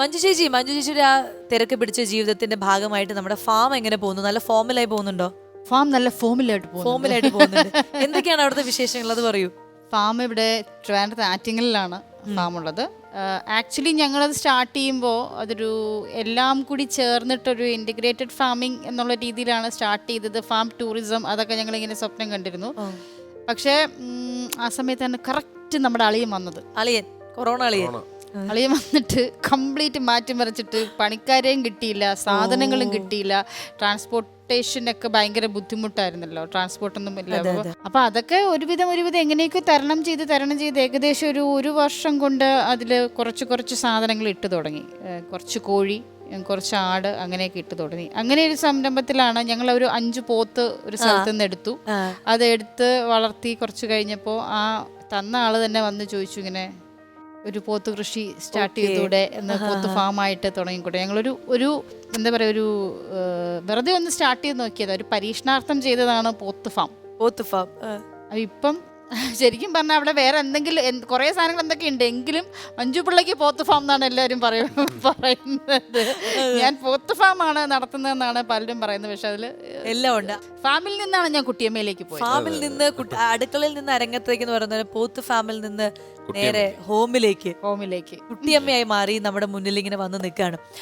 മഞ്ജു ചേച്ചി മഞ്ജു ചേച്ചിയുടെ ആ തിരക്ക് പിടിച്ച ജീവിതത്തിന്റെ ഭാഗമായിട്ട് നമ്മുടെ ഫാം എങ്ങനെ പോകുന്നു? നല്ല ഫോമിലായി പോകുന്നുണ്ടോ? ഫാം നല്ല ഫോമിലായിട്ട് പോകും ഫോമിലായിട്ട് പോകുന്നുണ്ട്. എന്തൊക്കെയാണ് അവിടുത്തെ വിശേഷങ്ങൾ? അത് പറയൂ. ഫാം ഇവിടെ ട്രിവാൻഡ്രത്ത് ആറ്റിങ്ങലിലാണ് ഫാം ഉള്ളത്. ആക്ച്വലി ഞങ്ങളത് സ്റ്റാർട്ട് ചെയ്യുമ്പോൾ അതൊരു എല്ലാം കൂടി ചേർന്നിട്ടൊരു ഇന്റഗ്രേറ്റഡ് ഫാമിംഗ് എന്നുള്ള രീതിയിലാണ് സ്റ്റാർട്ട് ചെയ്തത്. ഫാം ടൂറിസം അതൊക്കെ ഞങ്ങളിങ്ങനെ സ്വപ്നം കണ്ടിരുന്നു. പക്ഷേ ആ ആ സമയത്താണ് കറക്റ്റ് നമ്മുടെ അളിയൻ വന്നത്. അളിയൻ കൊറോണ അളിയൻ. അളിയൻ വന്നിട്ട് കംപ്ലീറ്റ് മാറ്റി മറിച്ചിട്ട് പണിക്കാരെയും കിട്ടിയില്ല സാധനങ്ങളും കിട്ടിയില്ല. ട്രാൻസ്പോർട്ട് ട്രാൻസ്പോർട്ടേഷനൊക്കെ ഭയങ്കര ബുദ്ധിമുട്ടായിരുന്നല്ലോ ട്രാൻസ്പോർട്ടൊന്നും ഇല്ല. അപ്പൊ- അതൊക്കെ ഒരുവിധം ഒരുവിധം എങ്ങനെയൊക്കെ തരണം ചെയ്ത് തരണം ചെയ്ത് ഏകദേശം ഒരു ഒരു വർഷം കൊണ്ട് അതിൽ കുറച്ച് കുറച്ച് സാധനങ്ങൾ ഇട്ട് തുടങ്ങി. കുറച്ച് കോഴി കുറച്ച് ആട് അങ്ങനെയൊക്കെ ഇട്ട് തുടങ്ങി. അങ്ങനെ ഒരു സംരംഭത്തിലാണ് ഞങ്ങൾ ഒരു അഞ്ച് പോത്ത് ഒരു സ്ഥലത്ത് നിന്ന് എടുത്തു. അതെടുത്ത് അത് എടുത്ത് വളർത്തി കുറച്ച് കഴിഞ്ഞപ്പോൾ ആ തന്ന ആൾ തന്നെ വന്ന് ചോദിച്ചു ഇങ്ങനെ ഒരു പോത്ത് കൃഷി സ്റ്റാർട്ട്. ചെയ്തൂടെ എന്ന് പോത്ത് ഫാമായിട്ട് തുടങ്ങിക്കൂടെ? ഞങ്ങളൊരു ഒരു എന്താ പറയുക ഒരു വെറുതെ ഒന്ന് സ്റ്റാർട്ട് ചെയ്ത് നോക്കിയത്. ഒരു പരീക്ഷണാർത്ഥം ചെയ്തതാണ് പോത്ത് ഫാം. പോത്ത് ഫാം. അപ്പം ഇപ്പം ശരിക്കും പറഞ്ഞാൽ അവിടെ വേറെ എന്തെങ്കിലും കുറേ സാധനങ്ങൾ എന്തൊക്കെ ഉണ്ട്? എങ്കിലും മഞ്ജു പിള്ളയ്ക്ക് പോത്ത് ഫാം എന്നാണ് എല്ലാവരും പറയ- പറയുന്നത്. ഞാൻ പോത്ത് ഫാം ആണ് നടത്തുന്നതെന്നാണ് പലരും പറയുന്നത്. പക്ഷെ അതിൽ എല്ലാം ഉണ്ട്. ഫാമിൽ നിന്നാണ് ഞാൻ കുട്ടിയമ്മയിലേക്ക് പോയത്. ഫാമിൽ നിന്ന് അടുക്കളയിൽ നിന്ന് അരങ്ങത്തേക്ക് എന്ന് പറയുന്നത് പോത്ത് ഫാമിൽ നിന്ന് നേരെ ഹോമിലേക്ക് ഹോമിലേക്ക്. കുട്ടിയമ്മയായി മാറി നമ്മുടെ മുന്നിൽ ഇങ്ങനെ വന്ന് നിൽക്കുകയാണ്.